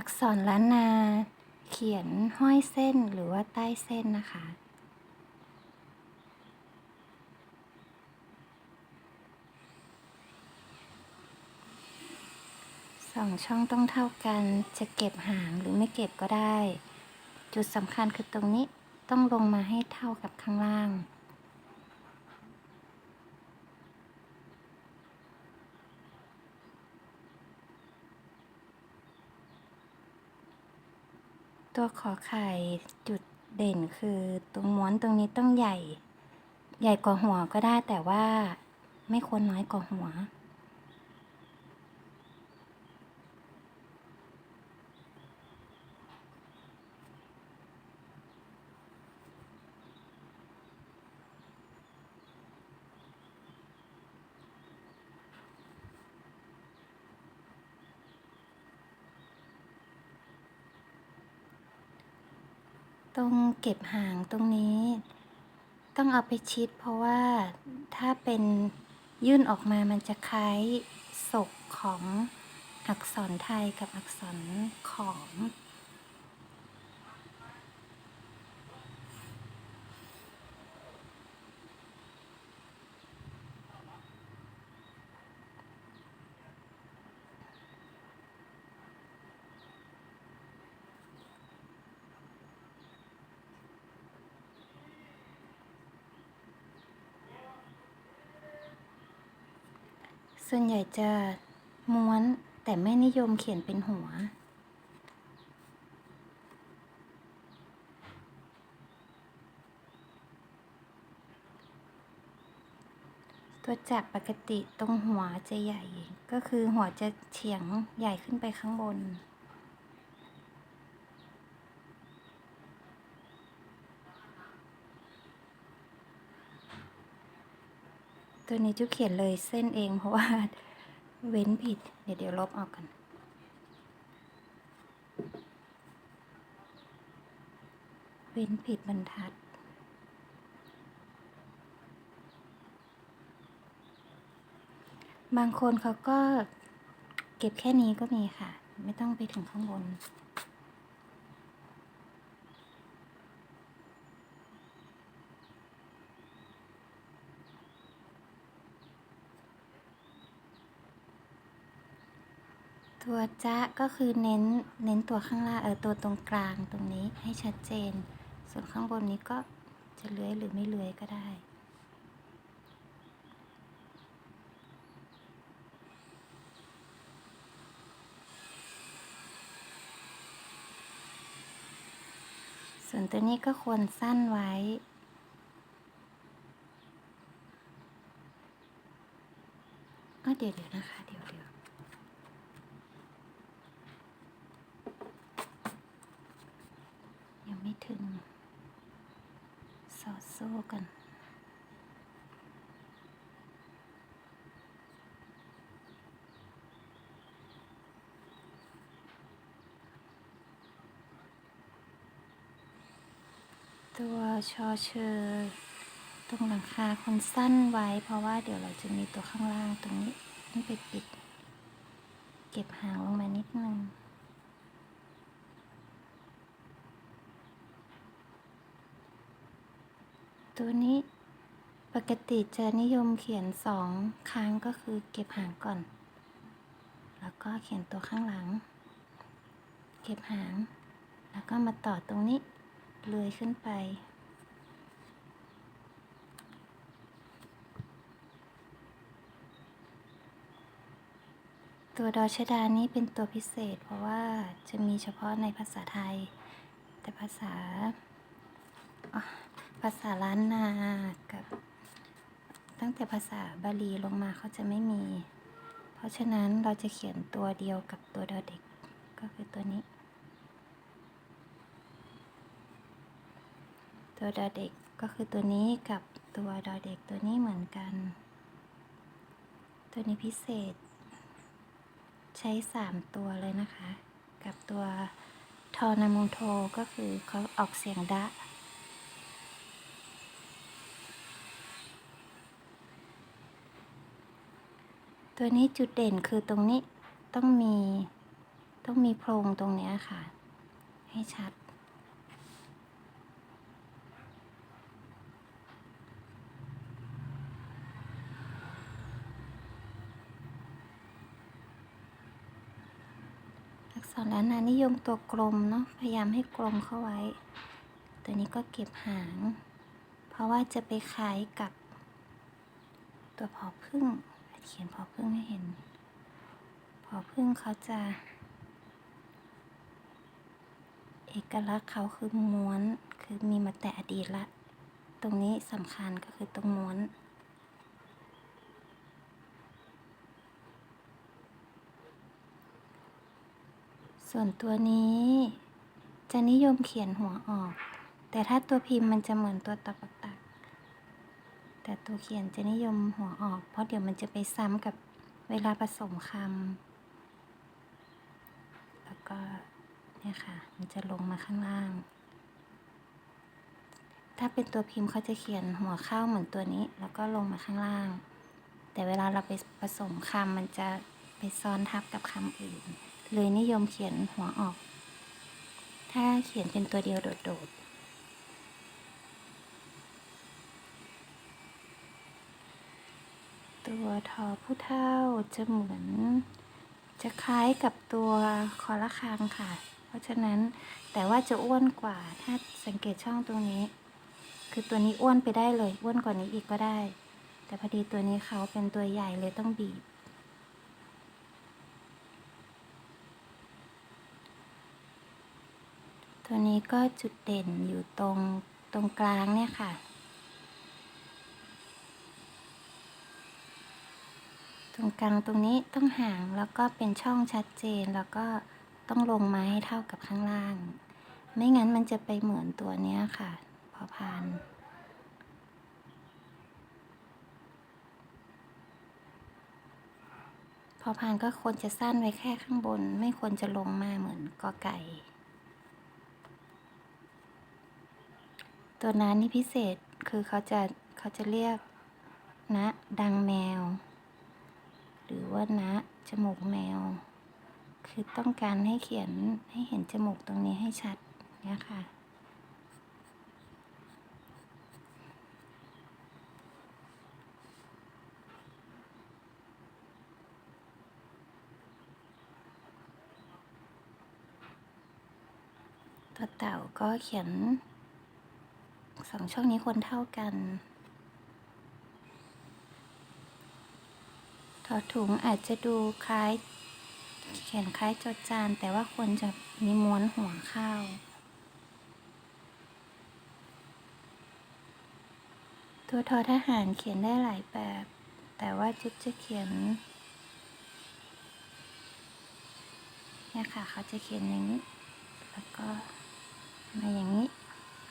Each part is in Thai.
อักษรล้านนา เขียนห้อยเส้นหรือว่าใต้เส้นนะคะ สองช่องต้องเท่ากันจะเก็บหางหรือไม่เก็บก็ได้ จุดสำคัญคือตรงนี้ต้องลงมาให้เท่ากับข้างล่าง ตัวขอไข่จุดเด่นคือตรงม้วนตรงนี้ต้องใหญ่ ใหญ่กว่าหัวก็ได้แต่ว่าไม่ควรน้อยกว่าหัว ตรงเก็บหางตรงนี้ ต้องเอาไปชิดเพราะว่าถ้าเป็นยื่นออกมามันจะคล้ายศกของอักษรไทยกับอักษรขอม ส่วนใหญ่จะม้วนแต่ไม่นิยมเขียนเป็นหัว ตัวจับปกติตรงหัวจะใหญ่ ก็คือหัวจะเฉียงใหญ่ขึ้นไปข้างบน ตัวนี้จุเขียนเลยเส้นเองเพราะว่าเว้นผิด เดี๋ยวเดี๋ยวลบออกกัน เว้นผิดบรรทัด บางคนเขาก็เก็บแค่นี้ก็มีค่ะ ไม่ต้องไปถึงข้างบน ตัวจะก็คือเน้นเน้นตัวข้างล่างเออตัวตรงกลางตรงนี้ให้ชัดเจน ส่วนข้างบนนี้ก็จะเลื้อยหรือไม่เลื้อยก็ได้ ส่วนตัวนี้ก็ควรสั้นไว้ก็เดี๋ยวเดี๋ยวนะคะ เดี๋ยวเดี๋ยวยังไม่ถึง สอด โซ่กัน ตัวชอเชอร์ตรงหลังคาคนสั้นไว้ เพราะว่าเดี๋ยวเราจะมีตัวข้างล่างตรงนี้นี่ไปปิด เก็บหางลงมานิดนึง ตัวนี้ปกติจะนิยมเขียนสองครั้งก็คือเก็บหางก่อน แล้วก็เขียนตัวข้างหลัง เก็บหาง แล้วก็มาต่อตรงนี้เลยขึ้นไป ตัวดอชดานี้เป็นตัวพิเศษ เพราะว่าจะมีเฉพาะในภาษาไทย แต่ภาษา ภาษาล้านนากับ ตั้งแต่ภาษาบาลีลงมาเขาจะไม่มี เพราะฉะนั้นเราจะเขียนตัวเดียวกับตัวดอเด็กก็คือตัวนี้ ตัวดอเด็กก็คือตัวนี้กับตัวดอเด็กตัวนี้เหมือนกัน ตัวนี้พิเศษ ใช้สามตัวเลยนะคะ กับตัวทอนามุโทก็คือเขาออกเสียงดะ ตัวนี้จุดเด่นคือตรงนี้ต้องมีต้องมีโพรงตรงนี้ค่ะ ให้ชัด อักษรล้านนานิยมตัวกลมเนาะพยายามให้กลมเข้าไว้ ตัวนี้ก็เก็บหาง เพราะว่าจะไปคล้ายกับตัวพอพึ่ง เขียนพอพึ่งให้เห็น พอพึ่งเขาจะ เอกลักษณ์เขาคือม้วน คือมีมาแต่อดีตละ ตรงนี้สำคัญก็คือตรงม้วนส่วนตัวนี้จะนิยมเขียนหัวออก แต่ถ้าตัวพิมพ์มันจะเหมือนตัวตะปักตัก แต่ตัวเขียนจะนิยมหัวออก เพราะเดี๋ยวมันจะไปซ้ำกับเวลาผสมคำแล้วก็เนี่ยค่ะ มันจะลงมาข้างล่าง ถ้าเป็นตัวพิมพ์เขาจะเขียนหัวเข้าเหมือนตัวนี้ แล้วก็ลงมาข้างล่าง แต่เวลาเราไปผสมคำมันจะไปซ้อนทับกับคำอื่น เลยนิยมเขียนหัวออก ถ้าเขียนเป็นตัวเดียวโดดๆ ตัวทอผู้เท่าจะเหมือน จะคล้ายกับตัวคอละครังค่ะ เพราะฉะนั้นแต่ว่าจะอ้วนกว่าถ้าสังเกตช่องตรงนี้ คือตัวนี้อ้วนไปได้เลยอ้วนกว่านี้อีกก็ได้ แต่พอดีตัวนี้เขาเป็นตัวใหญ่เลยต้องบีบตัวนี้ก็จุดเด่นอยู่ตรงตรงกลางเนี่ยค่ะ ตรงกลางตรงนี้ต้องห่างแล้วก็เป็นช่องชัดเจนแล้วก็ต้องลงมาให้เท่ากับข้างล่าง ไม่งั้นมันจะไปเหมือนตัวเนี้ยค่ะ พอพานพอพานก็ควรจะสั้นไว้แค่ข้างบน ไม่ควรจะลงมาเหมือนกอไก่ ตัวนั้นนี่พิเศษคือเขาจะเขาจะเรียกนะ ดังแมว หรือว่านะจมูกแมว คือต้องการให้เขียนให้เห็นจมูกตรงนี้ให้ชัดเนี่ยค่ะตัวเต่าก็เขียนสองช่องนี้คนเท่ากัน ถอถุงอาจจะดูคล้าย เขียนคล้ายจดจาน แต่ว่าควรจะมีม้วนหัวข้าวตัวทอทหารเขียนได้หลายแบบ แต่ว่าจุดจะเขียนเนี่ยค่ะ เขาจะเขียนอย่างนี้ แล้วก็มาอย่างนี้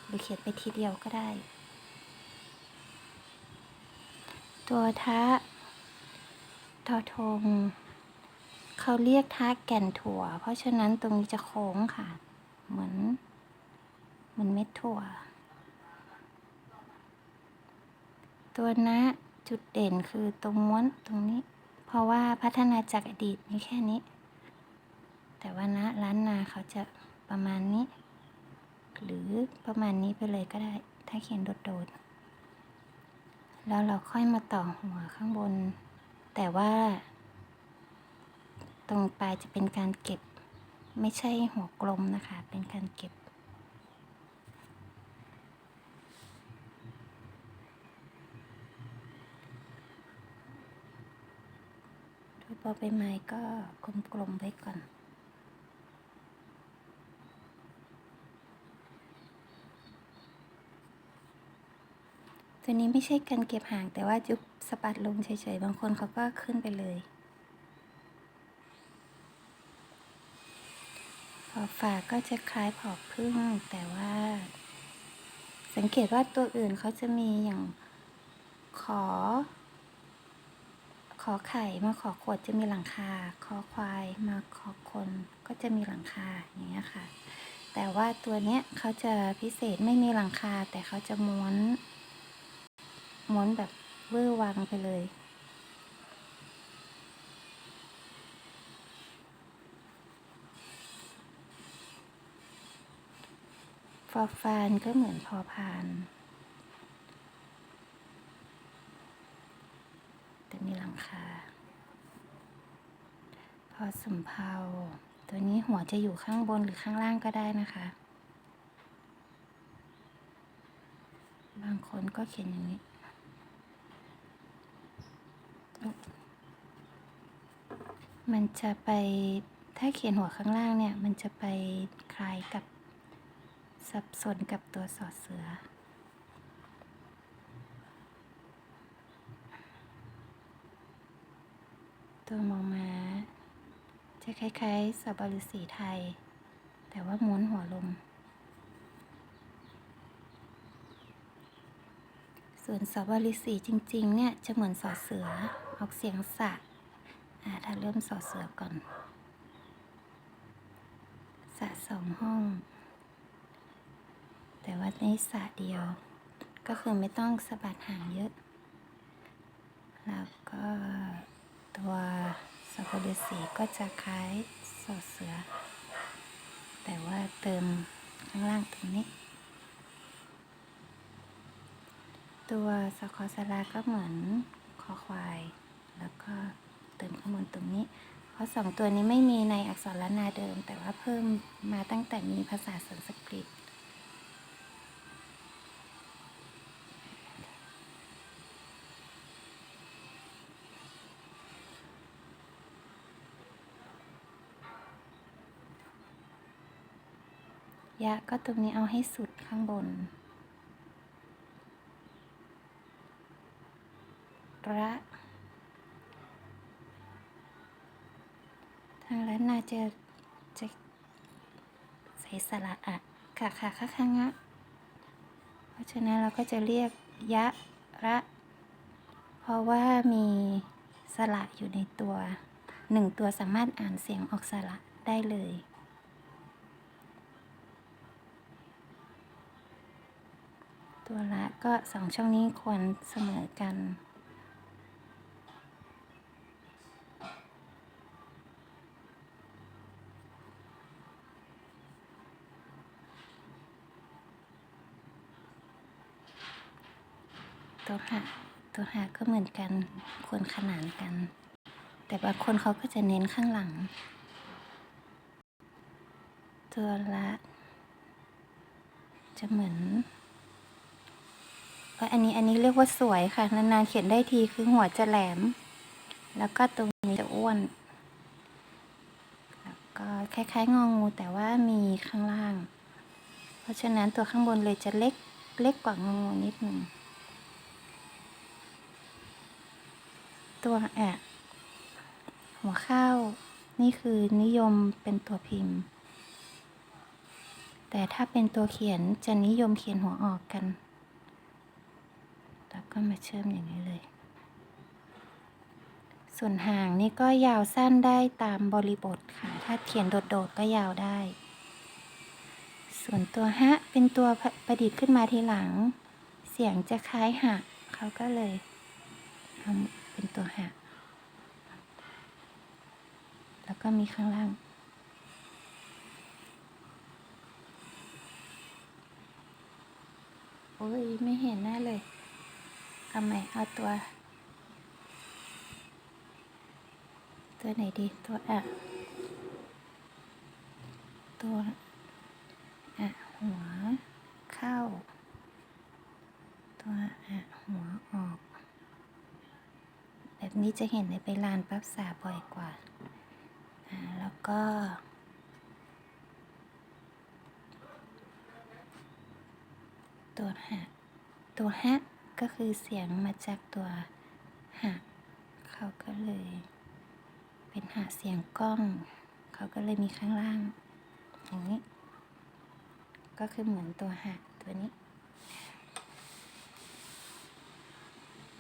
หรือเขียนไปทีเดียวก็ได้ ตัวทะ ทอทงเขาเรียกทะแก่นถั่ว เพราะฉะนั้นตรงนี้จะโค้งค่ะ เหมือน เหมือนเม็ดถั่ว ตัวนะจุดเด่นคือตรงม้วนตรงนี้ เพราะว่าพัฒนาจากอดีตมีแค่นี้ แต่ว่านะล้านนาเขาจะประมาณนี้ หรือประมาณนี้ไปเลยก็ได้ ถ้าเขียนโดดๆแล้วเราค่อยมาต่อหัวข้างบน แต่ว่า ตรงปลายจะเป็นการเก็บ ไม่ใช่หัวกลมนะคะ เป็นการเก็บตัวปอใบไม้ก็กลมๆไว้ก่อน ตัวนี้ไม่ใช่การเก็บห่างแต่ว่าจุบสะบัดลงเฉยๆ บางคนเขาก็ขึ้นไปเลยพอฝากก็จะคล้ายผอบพึ่งแต่ว่า สังเกตว่าตัวอื่นเขาจะมีอย่างขอ ขอไข่มาขอขวดจะมีหลังคาคอควายมาขอคนก็จะมีหลังคาอย่างเงี้ยค่ะ แต่ว่าตัวเนี้ยเขาจะพิเศษไม่มีหลังคาแต่เขาจะม้วน ม้วนแบบเบอร์วางไปเลย ฟอฟานก็เหมือนพอพาน แต่มีหลังคา พอสมเพาตัวนี้หัวจะอยู่ข้างบนหรือข้างล่างก็ได้นะคะ บางคนก็เขียนอย่างนี้ มันจะไปถ้าเขียนหัวข้างล่างเนี่ย มันจะไปคล้ายกับสับสนกับตัวสอเสือ ตัวมอม้าจะคล้ายๆสับฤาษีไทย แต่ว่าม้วนหัวลงส่วนสับฤาษีจริง ๆ เนี่ย จะเหมือนสอเสือ ออกเสียงสะอ่าถ้าเริ่มสอเสือก่อน สะสองห้อง แต่ว่าในสะเดียว ก็คือไม่ต้องสะบัดหางเยอะ แล้วก็ตัวสัพฤาษีก็จะคล้ายสอเสือ แต่ว่าเติมข้างล่างตรงนี้ตัวสคอสลาก็เหมือนคอควาย ตรงนี้ เพราะสองตัวนี้ไม่มีในอักษรล้านนาเดิม แต่ว่าเพิ่มมาตั้งแต่มีภาษาสันสกฤตยะก็ตรงนี้เอาให้สุดข้างบน ระ ทางร้านนาจะจะใส่สระอะค่ะค่ะค่ะค่ะงะเพราะฉะนั้นเราก็จะเรียกยะระ เพราะว่ามีสระอยู่ในตัวหนึ่งตัวสามารถอ่านเสียงออกสระได้เลยตัวละก็สองช่องนี้ควรเสมอกัน ตัวหะตัวหะก็เห มือนกันควรขนานกัน แต่บางคนเขาก็จะเน้นข้างหลัง ตัวละ จะเหมือนเอ้ยอันนี้อันนี้เรียกว่าสวยค่ะ นานๆเขียนได้ทีคือหัวจะแหลม แล้วก็ตรงนี้จะอ้วน แล้วก็คล้ายๆงองูแต่ว่ามีข้างล่าง เพราะฉะนั้นตัวข้างบนเลยจะเล็กเล็กกว่างองูนิดหนึ่ง ตัวแอะหัวข้าวนี่คือนิยมเป็นตัวพิมพ์ แต่ถ้าเป็นตัวเขียนจะนิยมเขียนหัวออกกัน แล้วก็มาเชื่อมอย่างนี้เลย ส่วนหางนี่ก็ยาวสั้นได้ตามบริบทค่ะ ถ้าเขียนโดดๆก็ยาวได้ ส่วนตัวฮะเป็นตัวประดิษฐ์ขึ้นมาทีหลัง เสียงจะคล้ายหะเขาก็เลยทำ เป็นตัวหะแล้วก็มีข้างล่างโอ้ยไม่เห็นหน้าเลย เอาใหม่เอาตัว ตัวไหนดี ตัวอะตัวอะหัวเข้า ตัวอะหัวออก นี้จะเห็นในไปลานปับษาบ่อยกว่า อ่า แล้วก็ ตัวหะตัวฮะก็คือเสียงมาจากตัวหะเขาก็เลย เป็นหะเสียงกล้อง เขาก็เลยมีข้างล่างอย่างนี้ ก็คือเหมือนตัวหะตัวนี้